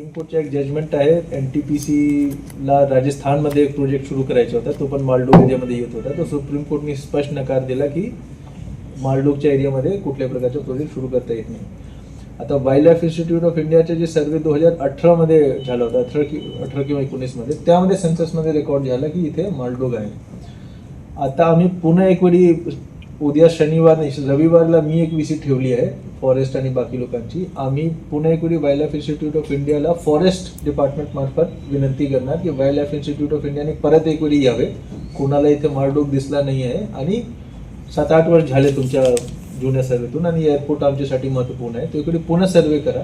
Supreme कोर्टच्या एक judgement आहे. N T P सीला राजस्थानमध्ये एक प्रोजेक्ट सुरू करायचा होता. तो पण मालडोग एरियामध्ये येत होता. तो सुप्रीम कोर्टने स्पष्ट नकार दिला की मालडोगच्या एरियामध्ये कुठल्याही प्रकारचा प्रोजेक्ट सुरू करता येत नाही. आता वाईल्ड लाईफ इन्स्टिट्यूट ऑफ इंडियाचे जे सर्वे दोन हजार अठरामध्ये झाला होता अठरा कि अठरा किंवा एकोणीसमध्ये त्यामध्ये सेन्ससमध्ये रेकॉर्ड झाला की इथे मालडोग आहे. आता आम्ही पुन्हा एक वेळी उद्या शनिवार नाही रविवारला मी एक विसिट ठेवली आहे फॉरेस्ट आणि बाकी लोकांची. आम्ही वेळी वाईल्ड लाईफ इन्स्टिट्यूट ऑफ इंडियाला फॉरेस्ट डिपार्टमेंट मार्फत विनंती करणार की वाईल्ड लाईफ इन्स्टिट्यूट ऑफ इंडियाने परत एक वेळी यावे. कोणाला इथे माळडोक दिसला नाही आहे आणि सात आठ वर्ष झाले तुमच्या जुन्या सर्वेतून आणि एअरपोर्ट आमच्यासाठी महत्त्वपूर्ण आहे. तो इकडे पुन्हा सर्वे करा.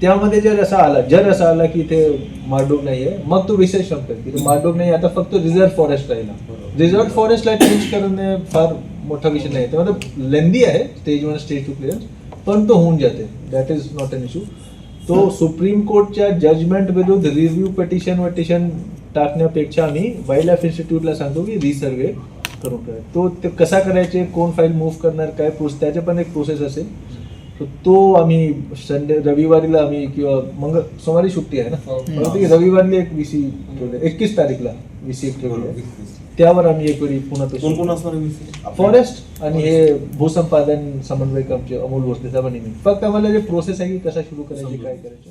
त्यामध्ये जर असा आला जर असा आला की इथे मारडोग नाही आहे मग तो विषय संपेल. की मारडोग नाही आता फक्त रिझर्व फॉरेस्ट राहिला. रिझर्व फॉरेस्टला चेंज करणे फार मोठा विषय नाही. त्यामध्ये लेंदी आहे. Stage one stage two clearance पण तो होऊन जाते. That is not an issue तो सुप्रीम कोर्टच्या जजमेंट विरुद्ध रिव्ह्यू पिटिशन वटिशन टाकण्यापेक्षा आम्ही वाईल्ड लाईफ इन्स्टिट्यूटला सांगतो की रिसर्वे करून करा. तो ते कसा करायचे कोण फाईल मूव्ह करणार काय प्रोसेस त्याचे पण एक प्रोसेस असेल. तर तो आम्ही संडे रविवारीला आम्ही किंवा मंगळ सोमवारी सुट्टी आहे ना. हो. रविवारी एक विसी ठेवले एकवीस तारीखला विसी ठेवली त्यावर आम्ही एक वेळी पुन्हा कोण कोण असणार आहे VC? फॉरेस्ट आणि हे भूसंपादन समन्वयक आमचे अमोल भोसले साहेब आणि मी. फक्त आम्हाला जे प्रोसेस आहे की कसा सुरू करायची काय करायचं